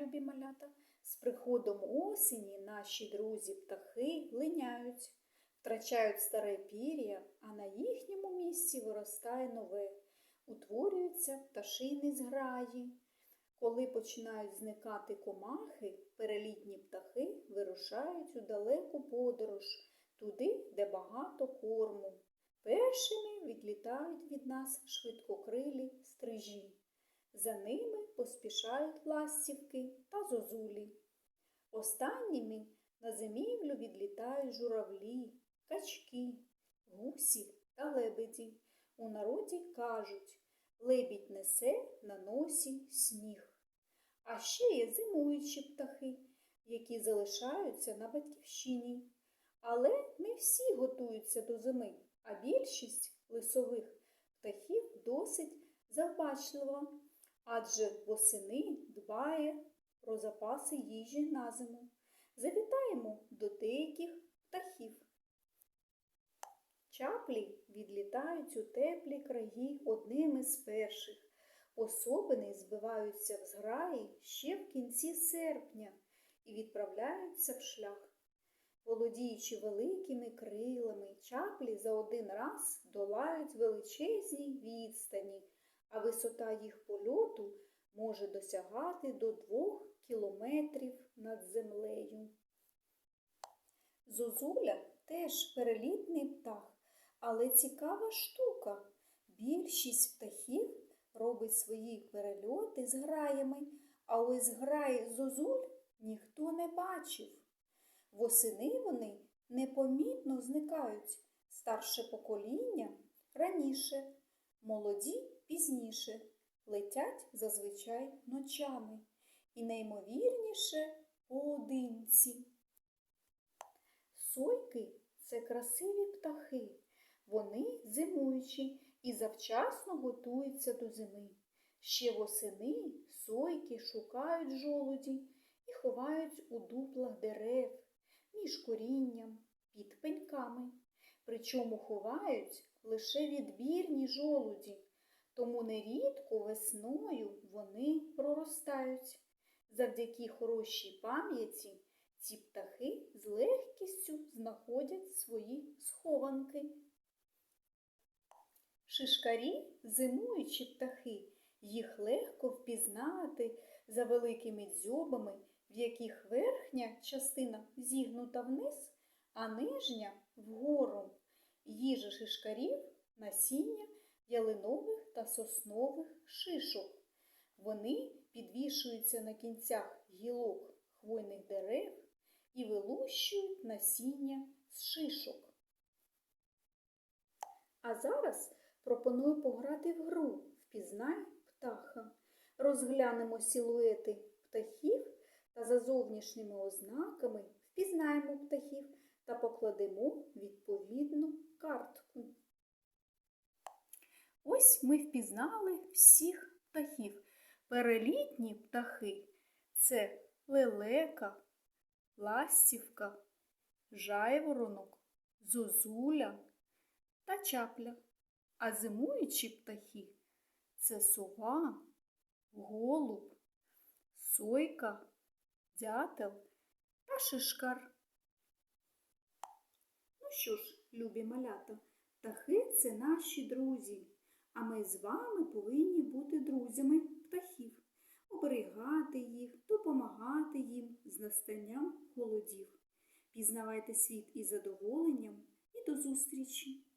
любі малята. З приходом осені наші друзі птахи линяють, втрачають старе пір'я, а на їхньому місці виростає нове, утворюються пташини зграї. Коли починають зникати комахи, перелітні птахи вирушають у далеку подорож, туди, де багато корму. Першими відлітають від нас швидкокрилі стрижі. За ними поспішають ластівки та зозулі. Останніми на зимівлю відлітають журавлі, качки, гусі та лебеді. У народі кажуть лебідь несе на носі сніг. А ще є зимуючі птахи, які залишаються на батьківщині. Але не всі готуються до зими, а більшість лисових птахів досить завбачлива, адже восени дбає про запаси їжі на зиму. Завітаємо до деяких птахів. Чаплі відлітають у теплі краї одними з перших. Особини збиваються в зграї ще в кінці серпня і відправляються в шлях. Володіючи великими крилами, чаплі за один раз долають величезні відстані, а висота їх польоту може досягати до двох кілометрів над землею. Зозуля теж перелітний птах, але цікава штука. Більшість птахів робить свої перельоти з граями, а ось грай зозуль ніхто не бачив. Восени вони непомітно зникають, старше покоління раніше, молоді пізніше, летять зазвичай ночами і наймовірніше поодинці. Сойки це красиві птахи. Вони зимуючі і завчасно готуються до зими. Ще восени сойки шукають жолуді і ховають у дуплах дерев, між корінням, під пеньками. Причому ховають лише відбірні жолуді, тому нерідко весною вони проростають. Завдяки хорошій пам'яті ці птахи з легкістю знаходять свої схованки. Шишкарі зимуючі птахи, їх легко впізнати за великими дзьобами, в яких верхня частина зігнута вниз, а нижня вгору. Їжа шишкарів насіння ялинових та соснових шишок. Вони підвішуються на кінцях гілок хвойних дерев і вилущують насіння з шишок. А зараз пропоную пограти в гру Впізнай птаха. Розглянемо силуети птахів та за зовнішніми ознаками впізнаємо птахів та покладемо відповідну картку. Ось ми впізнали всіх птахів. Перелітні птахи це лелека, ластівка, жайворонок, зозуля та чапля. А зимуючі птахи це сова, голуб, сойка, дятел та шишкар. Ну що ж, любі малята, птахи це наші друзі, а ми з вами повинні бути друзями птахів, оберігати їх, допомагати їм з настанням холодів. Пізнавайте світ із задоволенням і до зустрічі!